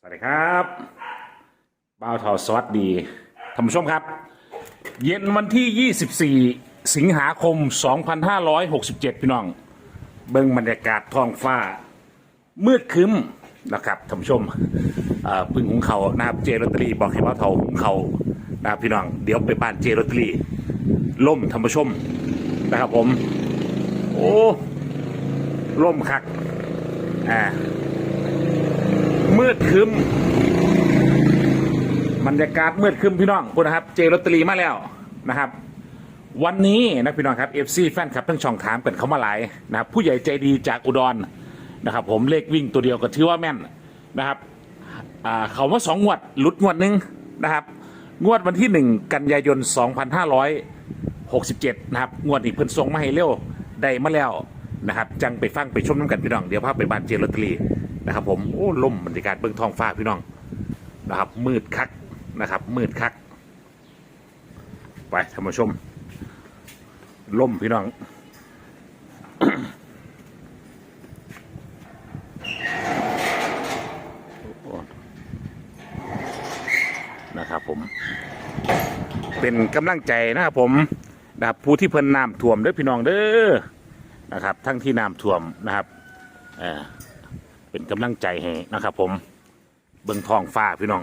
สวัสดีครับบ่าวทอสวัสดีท่านผู้ชมครับ เย็นวันที่ 24 สิงหาคม 2567 พี่น้อง เบิ่งบรรยากาศท้องฟ้า มืดครึ้มนะครับท่านผู้ชมเอ่อพึ่งหุงเขานะครับเจลอตตีบอกให้บ่าวทอหุงเขานะพี่น้อง เดี๋ยวไปบ้านเจลอตตีล่มท่านผู้ชมนะครับผม โอ้ล่มคักอ่า มืดคึมบรรยากาศมืดคึมพี่น้องคุณนะครับ เจลอตเตอรี่มาแล้วนะครับ วันนี้นะพี่น้องครับเอฟซีแฟนคลับทั้งช่องถามกันเข้ามาหลายนะครับ ผู้ใหญ่ใจดีจากอุดรนะครับ ผมเลขวิ่งตัวเดียวก็ถือว่าแม่นนะครับอ่าเขาว่าสองงวดหลุดงวดหนึ่งนะครับ งวดวันที่หนึ่งกันยายน 2567 นะครับ งวดนี้เพิ่นส่งมาให้เร็วได้มาแล้วนะครับ จังไปฟังไปชมน้ำกันพี่น้อง เดี๋ยวพาไปบ้านเจลอตเตอรี่ นะครับ ผมโอ้ล่มบรรยากาศเบื้องท้องฟ้าพี่น้องนะครับ มืดคักนะครับ มืดคัก ไปท่านผู้ชมล่มพี่น้องนะครับผม เป็นกำลังใจนะครับผมนะครับผู้ที่เพิ่นน้ำท่วมเด้อพี่น้องเด้อนะครับ ทั้งที่น้ำท่วมนะครับอ่อ เป็นกำลังใจให้นะครับ ผมเบิ่งทองฟ้าพี่น้อง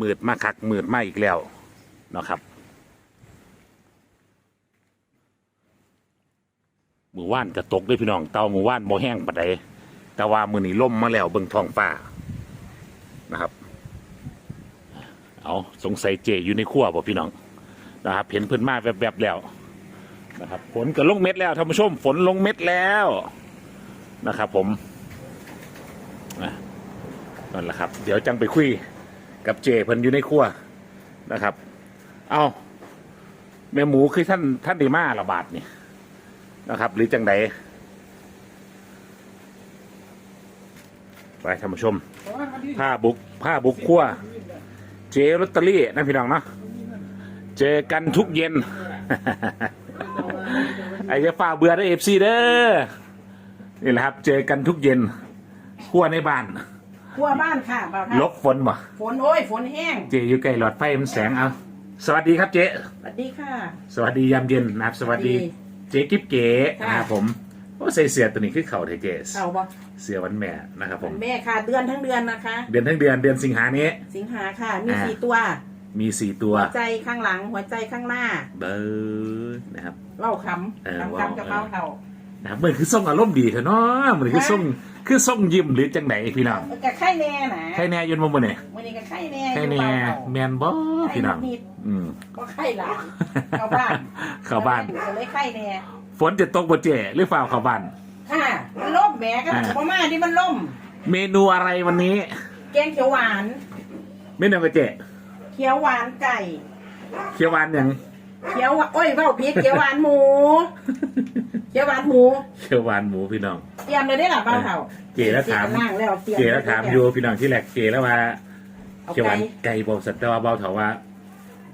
มืดมากคักมืดมากอีกแล้วนะครับมือว่านกระตกด้วยพี่น้องเตามือว่านโมแห้งปะไดแต่ว่ามือนี้ล่มมาแล้วเบิ่งทองฟ้านะครับ เอาสงสัยเจอยู่ในขั้วบ่พี่น้องนะครับเห็นเพิ่นมาแวบๆแล้วนะครับฝนก็ลงเม็ดแล้วท่านผู้ชมฝนลงเม็ดแล้วนะครับผม อะนั่นแหละครับ เดี๋ยวจังไปคุยกับเจเพิ่นอยู่ในขั้วนะครับ เอาแม่หมูคือท่านท่านดีมาระบาดนี่นะครับ หรือจังไดไปท่านผู้ชมผ้าบุกผ้าบุกขั้วเจลอตเตอรี่นะพี่น้องเนาะเจอกันทุกเย็นไอ้เจ้าฝ่าเบื่อได้เอฟซีเด้อนี่แหละครับ เจอกันทุกเย็น ขั้วในบ้านครัวบ้านค่ะบ่าวท่าลบฝนบ่ฝนโอ้ยฝนแห้งเจอยู่ใกล้หลอดไฟมันแสงเอาสวัสดีครับเจ สวัสดีค่ะ สวัสดียามเย็นนะครับ สวัสดีสวัสดีเจกิ๊บเก๋ค่ะ นะครับผมโอ้ใส่เสื้อตัวนี้คือเข่าเทเจสเอาบ่เสื้อวันแม่นะครับผม แม่ค่ะเดือนทั้งเดือนนะคะ เดือนทั้งเดือนเดือนสิงหานี้ สิงหาค่ะ มีอ่า สี่ตัวมีสี่ตัว หัวใจข้างหลังหัวใจข้างหน้า เบอร์นะครับ เล่าคเออำว้าว คำคำกับเบ้าเท่า นะครับมันคือส่งอารมณ์ดีเถอะเนาะมันคือส่งคือส่งยิ้มหรือจังไหนพี่น้องกับไข่แน่นะใครแน่ยนต์บ่บ่เนี่ยวันนี้กับไข่แน่ใครอยู่แน่เบ้าเท่าแมนบ่พี่น้องนิดอืมๆก็ไข่หลานเข้าบ้านเข้าบ้านก็เลยไข่แน่ฝนจะตกบ่เจหรือเปล่าเข้าบ้านค่ะมันล่มแหม่ก็อ่าพ่อมาที่มันล่ม เมนูอะไรวันนี้ แกงเขียวหวานเมนูกระเจเขียวหวานไก่ เขียวหวานหยังเขียวหวานโอ้ยเบ้าพริกเขียวหวานหมู เขียวหวานหมูเขียวหวานหมูพี่น้อง เตรียมเลยได้หรอเบ้าเท่าเจแล้วถามล่างแล้วเตรียมเจแล้วถามอยู่พี่น้องที่แรกเจแล้วว่าเอาเขียวหไก่วานไก่บ่สัตว์แต่ว่าเบาเถาว่า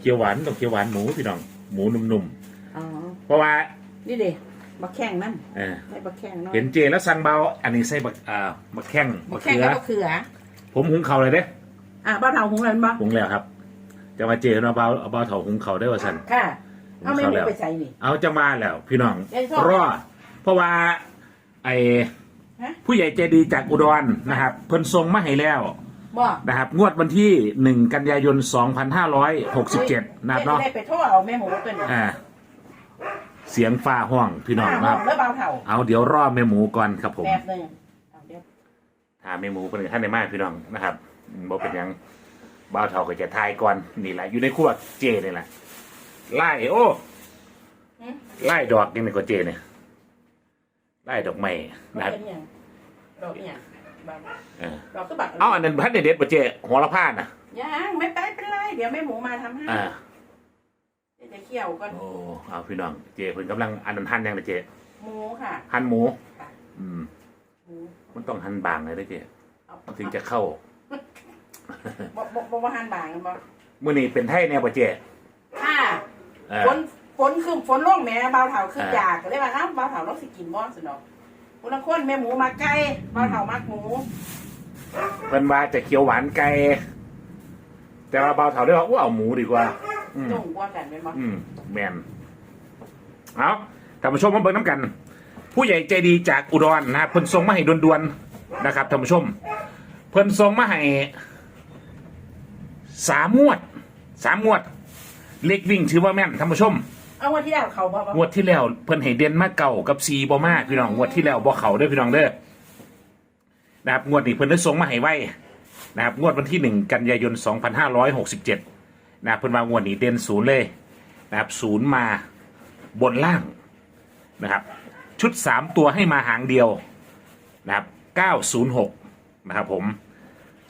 เขียวหวานต้องเขียวหวานหมูพี่น้อง หมูนุ่มอ๋อๆเพราะว่านี่ดิบักแข้งนั่นเออได้บักแข้งน้อยเห็นเจแล้วสั่งเบา อันนี้ใส่บักอ่าบักแข้งบับักกแข้งเขือกับบักเขือผมหุงเขาวเลยเด้อะเบ้าเท่าหุงอะไรบ้างหุงแล้วครับ จะมาเจอเนาะเบาเบาเถาหุงเขาได้ว่าสันค่ะ เอาไม่หุงหมูแล้วไปใส่นี่ เอาจะมาแล้ว พี่น้องเอ้ยชอบรอดเพราะว่าไอฮะ ผู้ใหญ่ใจดีจากอุดรนะครับ เพิ่นส่งมาให้แล้วบ่นะครับ งวดวันที่หนึ่งกันยายน 2567 นะครับเนาะ ได้ไปโทษเอาแม่หมูตัวนี้อ่า เสียงฟ้าห้องพี่น้องห้านะครับ แล้วเบ้าเท่าเอาเดี๋ยวรอแม่หมูก่อนครับผม แบบหนึงเอาเดี๋ยวถามแม่หมูเป็นท่านในมากพี่น้องนะครับอืมบ่เป็นหยังบ่าวเฒ่าก็จะทายก่อนนี่แหละอยู่ในครัวเจนี่แหละ ไล่โอ้หึไล่ดอกยังไงก็เจเนี่ยไล่ดอกไม้นะครับเป็นหยังดอกอีหยังบักเออ ดอกก็บักเอาอันนั้นพันเด็ดๆป่ะเจหัวละพานน่ะยังไม่ไปเป็นไรเดี๋ยวแม่หมูมาทำให้อ่าเดี๋ยวจะเคี่ยวก่อนโอ้เอาพี่น้องเจเพิ่นกำลังอันนั้นหั่นยังเลยเจหมูค่ะหั่นหมู อืม หมูมันต้องหั่นบางเลยเด้อเจเอามันถึงจะเข้าบ่บ่บ่บ่หันบางกันบ่มื้อนี้เป็นไทยแนวป่ะเจค่ะเออฝนฝนคือฝนร่วงแหม่เบาเถาคืออ่าอยากก็เลยว่าเอ้าเบาเถาเราสิกินบ่สนอกคนละคนแม่หมูมาไก่เบาเถามักหมูเพิ่นว่าจะเคี้ยวหวานไก่แต่ว่าเบาเถาได้ว่าอู้เอาหมูดีกว่า อืมนุ่งกว่ากันเป็นบ่อืมแมนเอาท่านผู้ชมมาเบิ่งน้ำกัน ผู้ใหญ่ใจดีจากอุดรนะครับเพิ่นส่งมาให้ด่วนๆนะครับท่านผู้ชม เพิ่นส่งมาให้สามงวดสามงวด เล็กวิ่งถือว่าแม่นท่านผู้ชม เอาวันที่แล้วเขาบ่บ่งวดที่แล้วเพิ่นให้เด่นมาเก่ากับซีบ่มากพี่น้องงวดที่แล้วบ่เขาเด้อพี่น้องเด้อนะครับงวดนี้เพิ่นได้ส่งมาให้ไว้นะครับงวดวันที่หนึ่งกันยายน 2567นะครับเพิ่นว่างวดนี้เด่นศูนย์เลยนะครับศูนย์มาบนล่างนะครับ ชุดสามตัวให้มาหางเดียวนะครับ906นะครับผม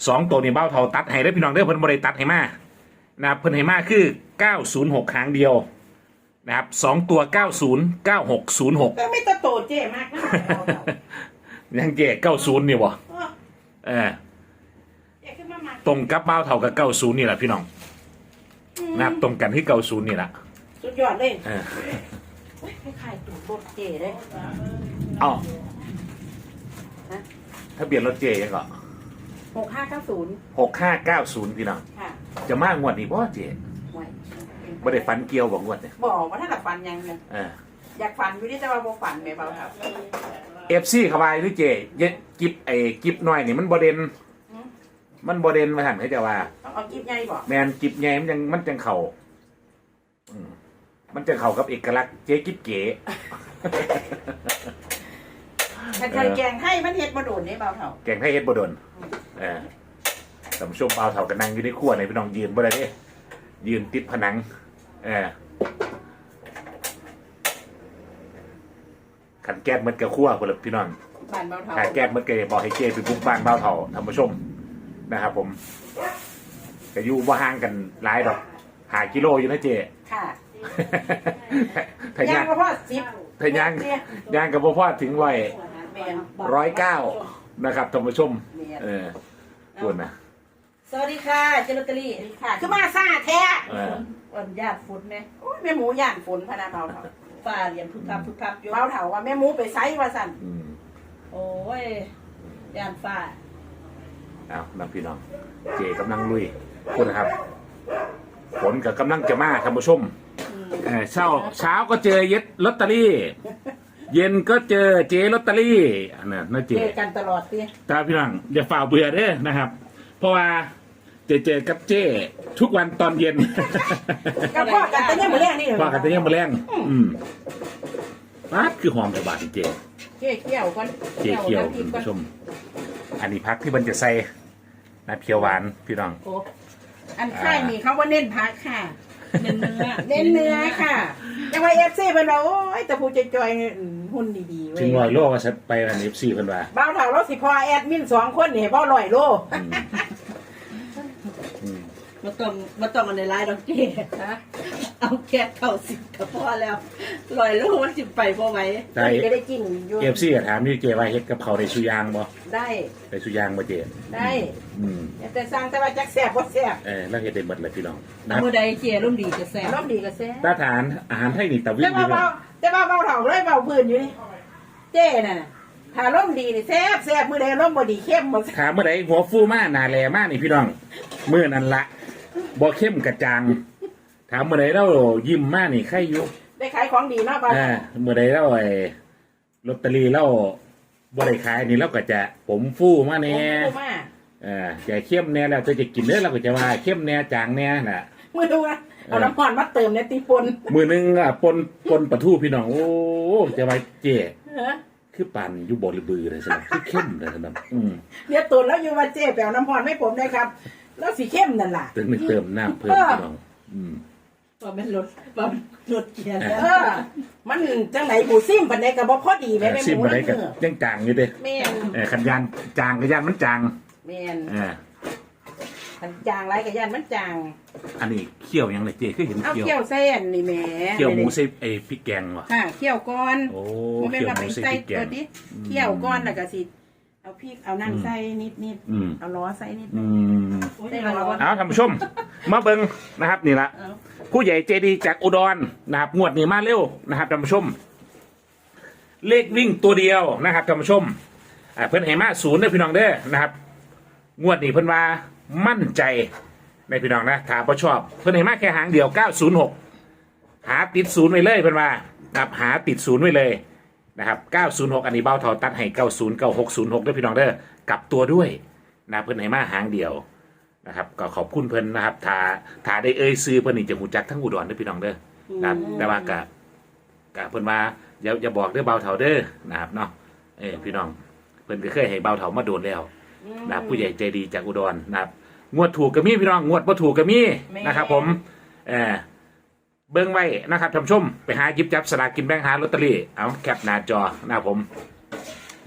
สองตัวนี้เบ้าเท่าตัดให้ได้อพี่น้องเด้อเพิ่นบ่ได้ตัดให้มา นะครับเพิ่นให้มาคือ 906หางเดียวนะครับสองตัวเก้าศูนย์เก้าหกศูนย์หกก็ไม่ตะโตเจ้มากนะเอาเถอะยังเจ๊เก้าศูนย์นี่วะเออเออเจ้ขึ้นมามาตรงกับเบ้าเท่ากับเก้าศูนย์นี่แหละพี่น้องนะครับตรงกันที่เก้าศูนย์นี่แหละสุดยอดเลยเออเฮ้ยคล้ายๆตูดรถเจ้เลยเอ้าฮะทะเบียนรถเจ๊ยังก็หกห้าเก้าศูนย์หกห้าเก้าศูนย์พี่น้องค่ะ จะมากงวดนี้เพราะเจ๊ไว้ไม่ได้ฟันเกี่ยวบอกงวดเนี่ยบอกว่าถ้าหลับฟันยังเนี่ยเอออยากฟันอยู่ที่จะว่าบ่ฟันไหมเบาครับเอฟซีเข้าไปหรือเจ๊เย็ดกิบไอ้กิบน้อยนี่มันบอเดนมันบอเดนมาหันให้เจะว่า ต้องเอากิ๊บใหญ่บอกแมนกิบใหญ่มันยังมันจังเข่าอืมมันจะเข่ากับเอกลักษณ์เจ๊กิบเก๋ ถ้าเคยแกงให้มันเฮ็ดมาโดนนี่เบาเท่าแกงไทยเฮ็ดบดนเออ สำชมเปล่าเท่ากันนั่งอยู่ในครัวในพี่น้องยืนบ่ได้เด้ยืนติดผนังเออขันแก้มมันกระคั่วคนละพี่น้องบ้านเบาเท่าขาแก้มมันกระบอกให้เจไปบุกบ้านเบ้าเท่าท่านผู้ชมนะครับ ผมก็อยู่บ่ห่างกันหลายดอกหากิโลอยู่นะเจ ค่ะถ้าย่าย่างงก็พอสิบถ้าย่างย่างกับพ่อพอถึงไว้แมนร้อยเก้านะครับท่านผู้ชม เออปวดนะ สวัสดีค่ะเจลอตเตอรี่ค่ะคือมาซ่าแท้เออ วันญาติฟุตไหมโอ้ยแม่หมูย่านฝนพะนาเบาเท่าฝ่าเหรียญพึบพับพึบพับอยู่เบาเท่าว่าแม่หมูไปไซว่าสั่นอืมโอ้ยยานฝ่าเอาน้องพี่น้อง เจกำลังลุยคุณนะครับ ฝนกับกำลังจะมาท่านผู้ชมเออเช้าเช้าก็เจอเย็ดลอตเตอรี่ เย็นก็เจอเจลอตเตอรี่อันนั้นนะเจ เจอกันตลอดสิตาพี่น้องอย่าฝ่าเบื่อเด้อนะครับ เพราะว่า เจเจอกับเจทุกวันตอนเย็น กับพ่อกันแต่ยังมือแรกนี่ว่ากันแต่ยังมาแรงอืมปั๊ดคือหอมกระบาดจริงเจ๊เกี่ยวก่อนๆเจเคียวน้ำพริคุกณก่อนผู้ชม อันนี้พักที่มันจะใส่น้ำเพียวหวานพี่น้อง โอ้อันค่ายมีเขาว่าเน้นพักค่ะ เนื้อเนื้อเน้นเนื้อค่ะยังไงเอฟซีเป็นเราโอ้ยแต่ผู้จอยๆนี่อืมหุ่นดีๆเว้ถึงยลอยโลก็ชัดไปอันเอฟซีเพิ่นว่าเบ้าเท่าเราสิพอแอดมินสองคนนี่เบ้าลอยโล อืมอื มมาต้องมาต้องอันในไลน์ดอกเจ๊เอาแค่เข่าสิบก็พอแล้วลอยลูกมันสิไปพอไหมใช่ก็ได้กินอยู่เอฟซีก็ถามนี่เจว่าเฮ็ดกับเขาวได้สุยางบ่ได้ได้สุยางบ่เจได้อืมแต่สร้างแต่ว่าจักแซ่บบ่แซ่บเออแล้วเฮ็ดได้หมดเลยพี่น้องนะเอามือใดเจ๊ร่มดีจะแซ่บรอบดีก็แซ่บถ้าทานอาหารไทยนี่ตะวิแต่นว่าพี่น้เบาองแต่ว่าเบาเท่าเลยเบาพื้นอยู่นี่เจ้น่ะถ้าร่มดีนี่แซ่บแซ่บมื้อใดร่มบ่ดีเข้มบ่แซ่บถามเมื่อใดหัวฟูมาหนาแลมานี่พี่น้องมื้อนั้นละ บ่เข้มกระจาง ถามเมื่อใดเรายิ้มมานี่ใครอยู่ได้ขายของดีเนาะเบาอ่าเมื่อใดเราไอ้ลอตเตอรี่เราบ่ได้ขายนี่เราก็จะผมฟูมาแน่ ผมมาเอ่าจะเข้มแน่แล้วจะจะกินเด้อเราก็จะว่าเข้มแน่จางแน่น่ะ มื้อดูว่าเอาน้ำพรมาเติมในตีปนมือหนึงอะปนปนปลาทูพี่น้องโอ้จะว่าเจ๊ฮะคือปั่นอยู่บ่หรือบือเลยสินะคือเข้มเลยสินะอืมเดี๋ยวตุนแล้วอยู่ว่าเจ๊ไปเอาน้ำพรให้ผมได้ครับ แล้วสีเข้มนั่นล่ะ ถึงไม่เติมน้ำเพิ่มพี่น้องอืมว่ามันลดว่ามันลดเกียร์แล้วเออ มันจังไหนบูซิมปันใดก็บ่พอดีแม่แม่หซิมมูอะไรนี่กันเออยังจางอยู่เด้แม่นเออขันยานจางกับยานมันจางแม่นเอออันจางไรกับยันมันจางอันนี้เคี่ยวยังเลยเจ๊คือเห็นเอาเคี่ยวเคี่ยวเส้นนี่แหม่เคี่ยวหมูใส่ไอ้พริกแกงวะค่ะเคี่ยวก้อนโอ้บ่แม่นเคี่ยวว่าหไปมูใส่ใส่พริกแกตัวงดิเคี่ยวก้อนแล้วก็สิ เอาพริกเอานั่นอืมใส่นิดนิดๆอืม เอาล้อใส่นิดอืมได้ล้อบ่เอาท่านผู้ชม มาเบิงนะครับนี่ละ เอาผู้ใหญ่ใจดีจากอุดรนะครับงวดนี้มาเร็วนะครับท่านผู้ชม เลขวิ่งตัวเดียวนะครับท่านผู้ชมอ่าเพื่อนให้มาศูนย์เด้อพี่น้องเด้อนะครับ งวดนี้เพิ่นว่ามั่นใจในพี่น้องนะถ้าบ่ชอบ เพิ่นให้มาแค่หางเดียว 906 หาติดศูนย์ไว้เลยเพิ่นว่านะครับหาติดศูนย์ไว้เลย นะครับ 906 อันนี้เบ้าเทาตัดให้ 90 9606ด้วยพี่น้องเด้อกลับตัวด้วยนะเพิ่นให้มาหางเดียวนะครับ ก็ขอบคุณเพิ่นนะครับถ้าถ้าได้เอ่ยซื้อเพิ่นนี่จะหูจักทั้งอุดรเด้อพี่น้องเด้อนะครับแต่ว่าก็ก็เพิ่นว่าอย่าอย่าบอกเด้อเบาเถาเด้อนะครับเนาะเออพี่น้องเพิ่นก็เคยให้เบาเถามาโดนแล้วนะครับผู้ใหญ่ใจดีจากอุดรนะครับงวดถูกก็มีพี่น้องงวดบ่ถูกก็มีนะครับ ผมเออ เบิ้งไว้นะครับท่านผู้ชม ไปหาหยิบจับสลากกินแบ่งหาลอตเตอรี่เอาแคปหน้าจอนะครับผม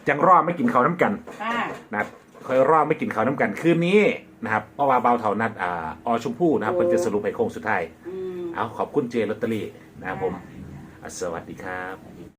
จังรอไม่กินข้าวน้ำกันค่ะนะครับคอยรอไม่กินข้าวน้ำกันคืนนี้นะครับเพราะว่าเบาเท่านัดอ่าอชมพู่นะครับเพิ่นจะสรุปให้โค้งสุดท้ายอืม เอาขอบคุณเจลอตเตอรี่นะครับผมอะสวัสดีครับ